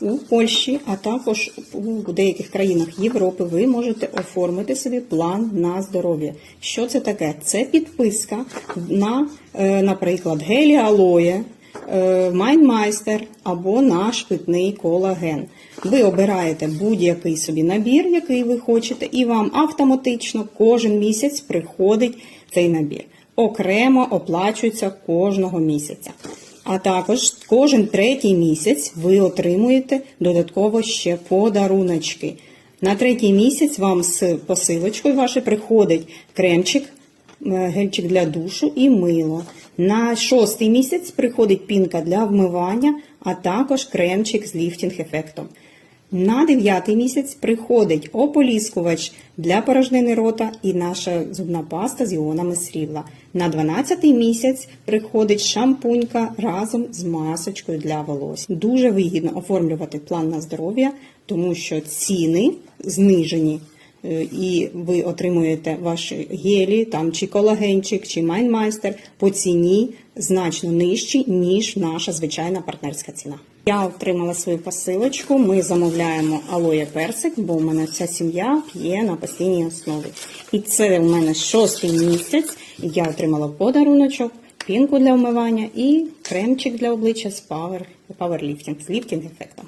у Польщі, а також у деяких країнах Європи ви можете оформити собі план на здоров'я. Що це таке? Це підписка на, е, наприклад, гелі алоє, е, Майнмайстер або наш питний колаген. Ви обираєте будь-який собі набір, який ви хочете, і вам автоматично кожен місяць приходить цей набір. Окремо оплачується кожного місяця. А також кожен третій місяць ви отримуєте додатково ще подаруночки. На третій місяць вам з посилочкою вашою приходить кремчик, е, гельчик для душу і мило. На шостий місяць приходить пінка для вмивання, а також кремчик з ліфтінг-ефектом. На дев'ятий місяць приходить ополіскувач для порожнини рота і наша зубна паста з іонами срібла. На 12-й місяць приходить шампунька разом з масочкою для волосся. Дуже вигідно оформлювати план на здоров'я, тому що ціни знижені. Е, І ви отримуєте ваші гелі, там чи колагенчик, чи майнмайстер по ціні значно нижчі, ніж наша звичайна партнерська ціна. Я отримала свою посилочку. Ми замовляємо алоє персик, бо в мене вся сім'я п'є на постійній основі. І це у мене шостий місяць. Я отримала подаруночок, пінку для вмивання і кремчик для обличчя з Power, Power Lifting, з ліфтінг ефектом.